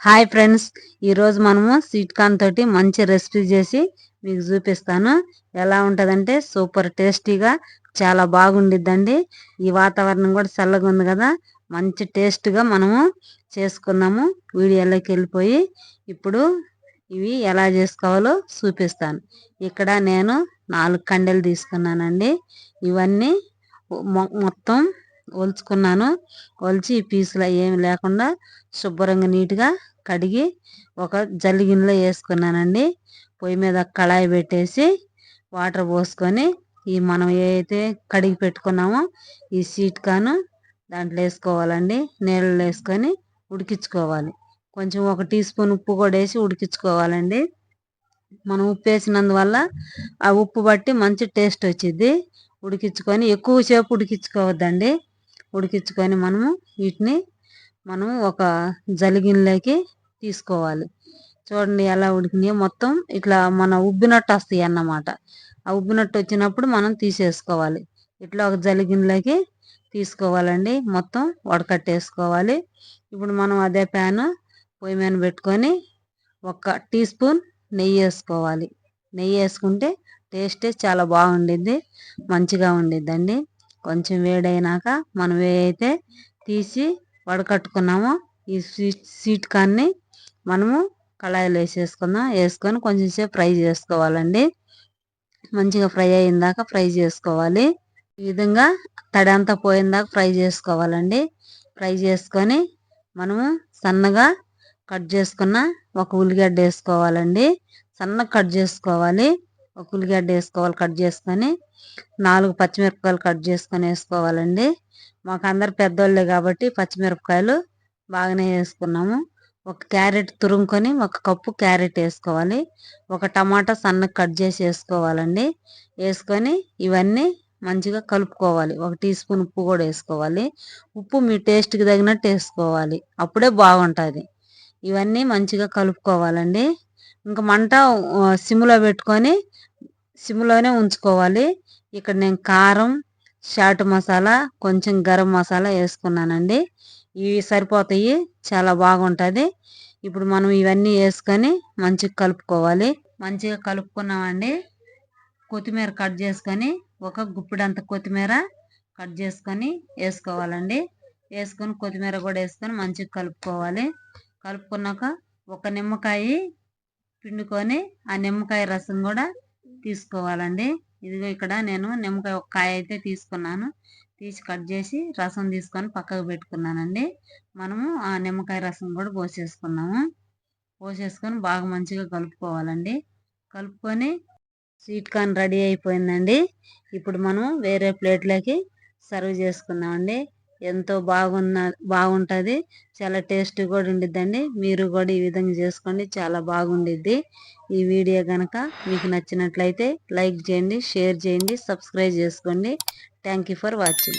Hi friends ఈరోజు మనము sweet corn తోటి మంచి రెసిపీ చేసి మీకు చూపిస్తాను. ఎలా ఉంటుందంటే సూపర్ టేస్టీగా చాలా బాగుండిద్దండి. ఈ వాతావరణం కూడా చల్లగా ఉంది కదా మంచి టేస్ట్గా మనము చేసుకున్నాము వీడియోలోకి వెళ్ళిపోయి ఇప్పుడు ఇవి ఎలా చేసుకోవాలో చూపిస్తాను. ఇక్కడ నేను నాలుగు కండెలు తీసుకున్నానండి. ఇవన్నీ మొత్తం ఒలుచుకున్నాను. ఒలిచి పీసులు ఏమి లేకుండా శుభ్రంగా నీట్గా కడిగి ఒక జల్లి గిన్నెలో వేసుకున్నానండి. పొయ్యి మీద కళాయి పెట్టేసి వాటర్ పోసుకొని ఈ మనం ఏదైతే కడిగి పెట్టుకున్నామో ఈ సీట్ కాను దాంట్లో వేసుకోవాలండి. నీళ్ళు వేసుకొని ఉడికించుకోవాలి. కొంచెం ఒక టీ స్పూన్ ఉప్పు కూడా వేసి ఉడికించుకోవాలండి. మనం ఉప్పు వేసినందువల్ల ఆ ఉప్పు బట్టి మంచి టేస్ట్ వచ్చింది ఉడికించుకొని ఎక్కువసేపు ఉడికించుకోవద్దండి. ఉడికించుకొని మనము వీటిని మనం ఒక జలిగిన్లోకి తీసుకోవాలి. చూడండి ఎలా ఉడికినాయో మొత్తం ఇట్లా మన ఉబ్బినట్టు వస్తాయి అన్నమాట. ఆ ఉబ్బినట్టు వచ్చినప్పుడు మనం తీసేసుకోవాలి. ఇట్లా ఒక జలిగిన్లోకి తీసుకోవాలండి. మొత్తం వడకట్టేసుకోవాలి. ఇప్పుడు మనం అదే ప్యాన్ పొయ్యి మీద పెట్టుకొని ఒక టీ స్పూన్ నెయ్యి వేసుకోవాలి. నెయ్యి వేసుకుంటే టేస్టే చాలా బాగుండిద్ది మంచిగా ఉండిద్దండి. కొంచెం వేడైనాక మనం ఏదైతే తీసి వడకట్టుకున్నామో ఈ స్వీట్ స్వీట్ కాన్ని మనము కళాయిలో వేసేసుకుందాం. వేసుకొని కొంచెం సేపు ఫ్రై చేసుకోవాలండి. మంచిగా ఫ్రై అయిందాక ఫ్రై చేసుకోవాలి. ఈ విధంగా తడి అంతా పోయిందాక ఫ్రై చేసుకోవాలండి. ఫ్రై చేసుకొని మనము సన్నగా కట్ చేసుకున్న ఒక ఉల్లిగడ్డ వేసుకోవాలండి. సన్నగా కట్ చేసుకోవాలి. ఒక ఉల్లిగడ్డ వేసుకోవాలి కట్ చేసుకొని నాలుగు పచ్చిమిరపకాయలు కట్ చేసుకొని వేసుకోవాలండి. మాకు అందరు పెద్దోళ్ళే కాబట్టి పచ్చిమిరపకాయలు బాగానే వేసుకున్నాము. ఒక క్యారెట్ తురుముకొని ఒక కప్పు క్యారెట్ వేసుకోవాలి. ఒక టమాటా సన్నగా కట్ చేసి వేసుకోవాలండి. వేసుకొని ఇవన్నీ మంచిగా కలుపుకోవాలి. ఒక టీ స్పూన్ ఉప్పు కూడా వేసుకోవాలి. ఉప్పు మీ టేస్ట్కి తగినట్టు వేసుకోవాలి. అప్పుడే బాగుంటుంది. ఇవన్నీ మంచిగా కలుపుకోవాలండి. ఇంకా మంట సిమ్లో పెట్టుకొని సిమ్లోనే ఉంచుకోవాలి. ఇక్కడ నేను కారం చాట్ మసాలా కొంచెం గరం మసాలా వేసుకున్నానండి. ఇవి సరిపోతాయి చాలా బాగుంటుంది. ఇప్పుడు మనం ఇవన్నీ వేసుకొని మంచిగా కలుపుకోవాలి. మంచిగా కలుపుకున్నామండి. కొత్తిమీర కట్ చేసుకొని ఒక గుప్పిడంత కొత్తిమీర కట్ చేసుకొని వేసుకోవాలండి. వేసుకొని కొత్తిమీర కూడా వేసుకొని మంచిగా కలుపుకోవాలి. కలుపుకున్నాక ఒక నిమ్మకాయ పిండుకొని ఆ నిమ్మకాయ రసం కూడా తీసుకోవాలండి. ఇదిగో ఇక్కడ నేను నిమ్మకాయ ఒక కాయ అయితే తీసుకున్నాను. తీసి కట్ చేసి రసం తీసుకొని పక్కకు పెట్టుకున్నానండి. మనము ఆ నిమ్మకాయ రసం కూడా పోసేసుకున్నాము. పోసేసుకొని బాగా మంచిగా కలుపుకోవాలండి. కలుపుకొని స్వీట్ కార్న్ రెడీ అయిపోయిందండి. ఇప్పుడు మనం వేరే ప్లేట్లోకి సర్వ్ చేసుకుందామండి. ఎంతో బాగున్న బాగుంటుంది. చాలా టేస్ట్ కూడా ఉండిద్దండి. మీరు కూడా ఈ విధంగా చేసుకోండి. చాలా బాగుండిద్ది. ఈ వీడియో కనుక మీకు నచ్చినట్లయితే లైక్ చేయండి షేర్ చేయండి సబ్స్క్రైబ్ చేసుకోండి. Thank for watching.